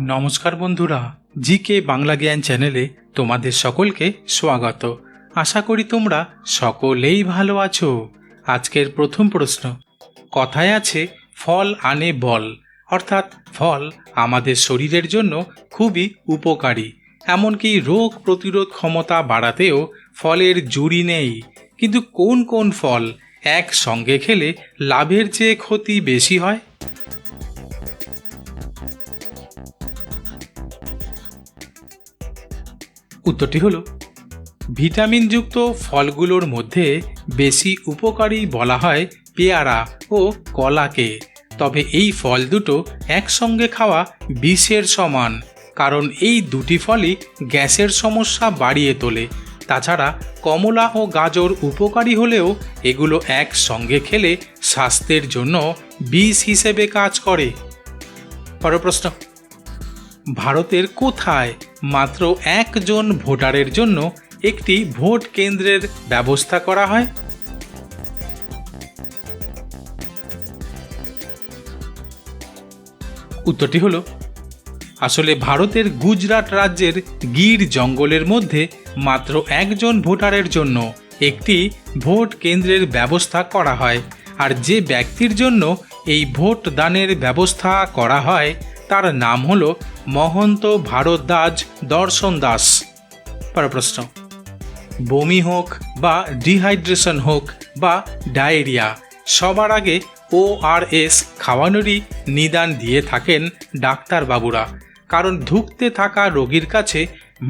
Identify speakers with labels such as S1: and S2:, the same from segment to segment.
S1: নমস্কার বন্ধুরা জি কে বাংলা জ্ঞান চ্যানেলে তোমাদের সকলকে স্বাগত। আশা করি তোমরা সকলেই ভালো আছো। আজকের প্রথম প্রশ্ন, কথায় আছে ফল আনে বল। অর্থাৎ ফল আমাদের শরীরের জন্য খুবই উপকারী, এমনকি রোগ প্রতিরোধ ক্ষমতা বাড়াতেও ফলের জুড়ি নেই। কিন্তু কোন কোন ফল একসঙ্গে খেলে লাভের চেয়ে ক্ষতি বেশি হয়? উত্তরটি হলো, ভিটামিনযুক্ত ফলগুলোর মধ্যে বেশি উপকারী বলা হয় পেয়ারা ও কলাকে। তবে এই ফল দুটো একসঙ্গে খাওয়া বিষের সমান, কারণ এই দুটি ফলই গ্যাসের সমস্যা বাড়িয়ে তোলে। তাছাড়া কমলা ও গাজর উপকারী হলেও এগুলো একসঙ্গে খেলে স্বাস্থ্যের জন্য বিষ হিসেবে কাজ করে। পরের প্রশ্ন, ভারতের কোথায় মাত্র একজন ভোটারের জন্য একটি ভোট কেন্দ্রের ব্যবস্থা করা হয়। উত্তরটি হলো, আসলে ভারতের গুজরাট রাজ্যের গির জঙ্গলের মধ্যে মাত্র একজন ভোটারের জন্য একটি ভোট কেন্দ্রের ব্যবস্থা করা হয়, আর যে ব্যক্তির জন্য এই ভোট দানের ব্যবস্থা করা হয় তার নাম হল মহন্ত ভারদ্বাজ দর্শন দাস। প্রশ্ন বমি হোক বা ডিহাইড্রেশন হোক বা ডায়রিয়া, সবার আগে ও আর এস খাওয়ানোরই নিদান দিয়ে থাকেন ডাক্তারবাবুরা, কারণ ধুঁকতে থাকা রোগীর কাছে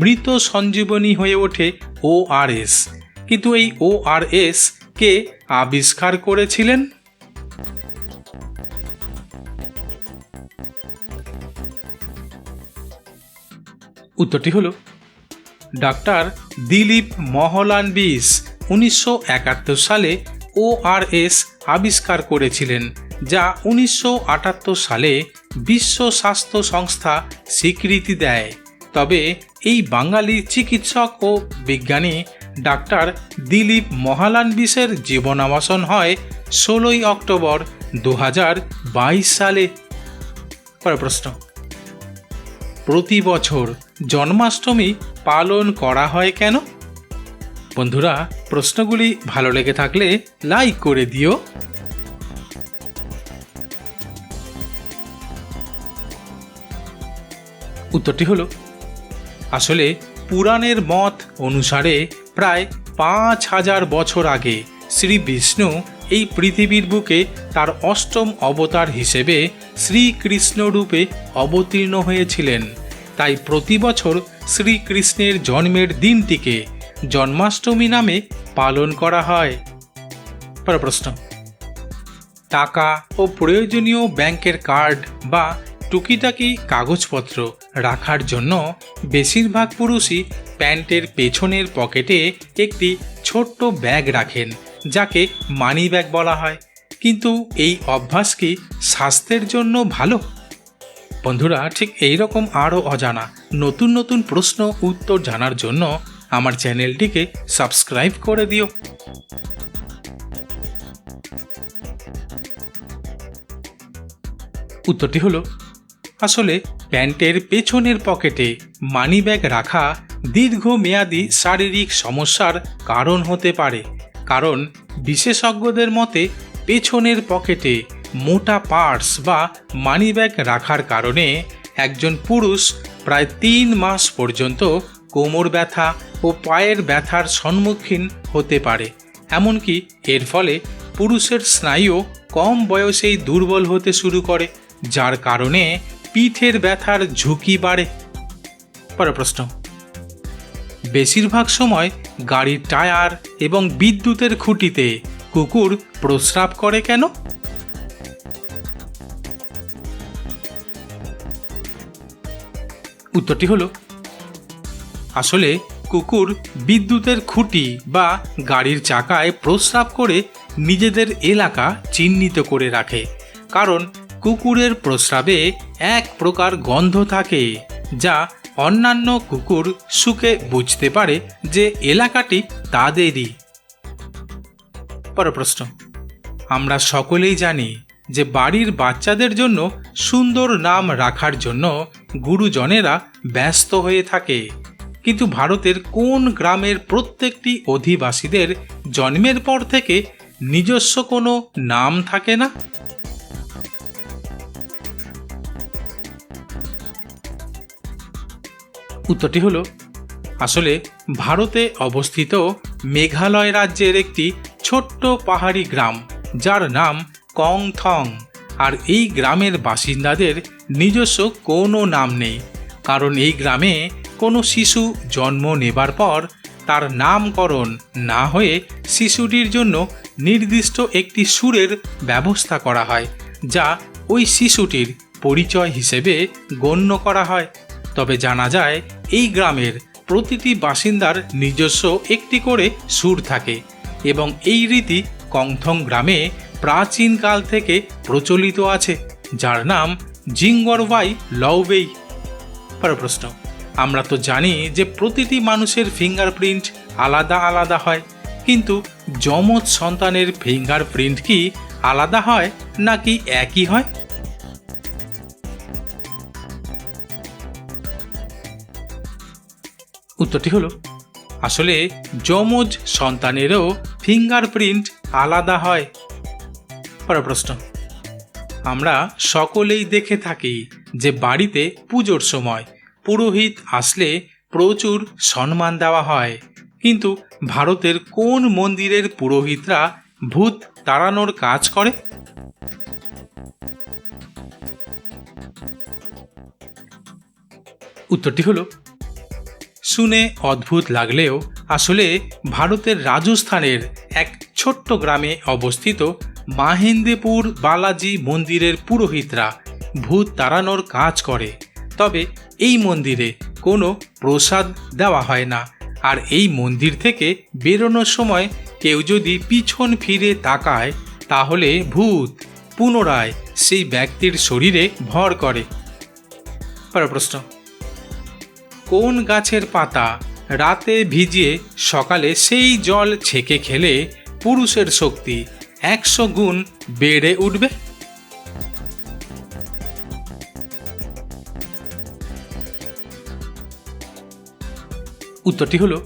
S1: মৃত সঞ্জীবনী হয়ে ওঠে ও আর এস। কিন্তু এই ও আর এস কে আবিষ্কার করেছিলেন? উত্তরটি হলো, ডাক্তার দিলীপ মহলান বিস উনিশশো সালে ও আর এস আবিষ্কার করেছিলেন, যা উনিশশো আটাত্তর সালে বিশ্ব স্বাস্থ্য সংস্থা স্বীকৃতি দেয়। তবে এই বাঙালি চিকিৎসক ও বিজ্ঞানী ডাক্তার দিলীপ মহালান বিশের জীবনাবাসন হয় ষোলোই অক্টোবর দু হাজার বাইশ সালে। পরের প্রশ্ন। প্রতি বছর জন্মাষ্টমী পালন করা হয় কেন? বন্ধুরা, প্রশ্নগুলি ভালো লেগে থাকলে লাইক করে দিও। উত্তরটি হলো, আসলে পুরাণের মত অনুসারে প্রায় পাঁচ হাজার বছর আগে শ্রী বিষ্ণু এই পৃথিবীর বুকে তার অষ্টম অবতার হিসেবে শ্রীকৃষ্ণ রূপে অবতীর্ণ হয়েছিলেন। তাই প্রতি বছর শ্রীকৃষ্ণের জন্মের দিনটিকে জন্মাষ্টমী নামে পালন করা হয়। প্রশ্ন। টাকা ও প্রয়োজনীয় ব্যাংকের কার্ড বা টুকিটাকি কাগজপত্র রাখার জন্য বেশিরভাগ পুরুষই প্যান্টের পেছনের পকেটে একটি ছোট্ট ব্যাগ রাখেন যাকে মানি ব্যাগ বলা হয়। কিন্তু এই অভ্যাস কি স্বাস্থ্যের জন্য ভালো? বন্ধুরা, ঠিক এই রকম আরও অজানা, নতুন নতুন প্রশ্ন উত্তর জানার জন্য আমার চ্যানেলটিকে সাবস্ক্রাইব করে দিও। উত্তরটি হলো, আসলে প্যান্টের পেছনের পকেটে মানি ব্যাগ রাখা দীর্ঘমেয়াদী শারীরিক সমস্যার কারণ হতে পারে। কারণ বিশেষজ্ঞদের মতে, পেছনের পকেটে মোটা পার্স বা মানিব্যাগ রাখার কারণে একজন পুরুষ প্রায় তিন মাস পর্যন্ত কোমর ব্যথা ও পায়ের ব্যথার সম্মুখীন হতে পারে। এমনকি এর ফলে পুরুষের স্নায়ু কম বয়সেই দুর্বল হতে শুরু করে, যার কারণে পিঠের ব্যথার ঝুঁকি বাড়ে। পরের প্রশ্ন। বেশিরভাগ সময় গাড়ির টায়ার এবং বিদ্যুতের খুঁটিতে কুকুর প্রস্রাব করে কেন? উত্তরটি হলো, আসলে কুকুর বিদ্যুতের খুঁটি বা গাড়ির চাকায় প্রস্রাব করে নিজেদের এলাকা চিহ্নিত করে রাখে, কারণ কুকুরের প্রস্রাবে এক প্রকার গন্ধ থাকে যা অন্যান্য কুকুর সুখে বুঝতে পারে যে এলাকাটি তাদেরই। পর প্রশ্ন আমরা সকলেই জানি যে বাড়ির বাচ্চাদের জন্য সুন্দর নাম রাখার জন্য গুরুজনেরা ব্যস্ত হয়ে থাকে। কিন্তু ভারতের কোন গ্রামের প্রত্যেকটি অধিবাসীদের জন্মের পর থেকে নিজস্ব কোনো নাম থাকে না? উত্তরটি হলো, আসলে ভারতে অবস্থিত মেঘালয় রাজ্যের একটি ছোট্ট পাহাড়ি গ্রাম, যার নাম কংথং। আর এই গ্রামের বাসিন্দাদের নিজস্ব কোনো নাম নেই, কারণ এই গ্রামে কোনো শিশু জন্ম নেবার পর তার নামকরণ না হয়ে শিশুটির জন্য নির্দিষ্ট একটি সুরের ব্যবস্থা করা হয়, যা ওই শিশুটির পরিচয় হিসেবে গণ্য করা হয়। তবে জানা যায়, এই গ্রামের প্রতিটি বাসিন্দার নিজস্ব একটি করে সুর থাকে এবং এই রীতি কংথং গ্রামে প্রাচীনকাল থেকে প্রচলিত আছে, যার নাম জিঙ্গরওয়াই লউবেই পরের প্রশ্ন, আমরা তো জানি যে প্রতিটি মানুষের ফিঙ্গারপ্রিন্ট আলাদা আলাদা হয়, কিন্তু যমজ সন্তানের ফিঙ্গারপ্রিন্ট কি আলাদা হয় নাকি একই হয়? উত্তরটি হলো, আসলে যমজ সন্তানেরও ফিঙ্গারপ্রিন্ট আলাদা হয়। পরের প্রশ্ন, আমরা সকলেই দেখে থাকি যে বাড়িতে পুজোর সময় পুরোহিত আসলে প্রচুর সম্মান দেওয়া হয়। কিন্তু ভারতের কোন মন্দিরের পুরোহিতরা ভূত তাড়ানোর কাজ করে? উত্তরটি হলো শুনে অদ্ভুত লাগলেও আসলে ভারতের রাজস্থানের এক ছোট্ট গ্রামে অবস্থিত মাহেন্দ্রপুর বালাজি মন্দিরের পুরোহিতরা ভূত তাড়ানোর কাজ করে। তবে এই মন্দিরে কোনো প্রসাদ দেওয়া হয় না। আর এই মন্দির থেকে বেরোনোর সময় কেউ যদি পিছন ফিরে তাকায়, তাহলে ভূত পুনরায় সেই ব্যক্তির শরীরে ভর করে। প্রশ্ন। কোন গাছের পাতা রাতে ভিজিয়ে সকালে সেই জল ছেঁকে খেলে পুরুষের শক্তি একশো গুণ বেড়ে উঠবে? উত্তরটি হলো,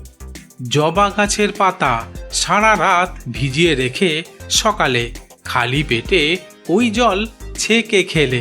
S1: জবা গাছের পাতা সারা রাত ভিজিয়ে রেখে সকালে খালি পেটে ওই জল ছেঁকে খেলে।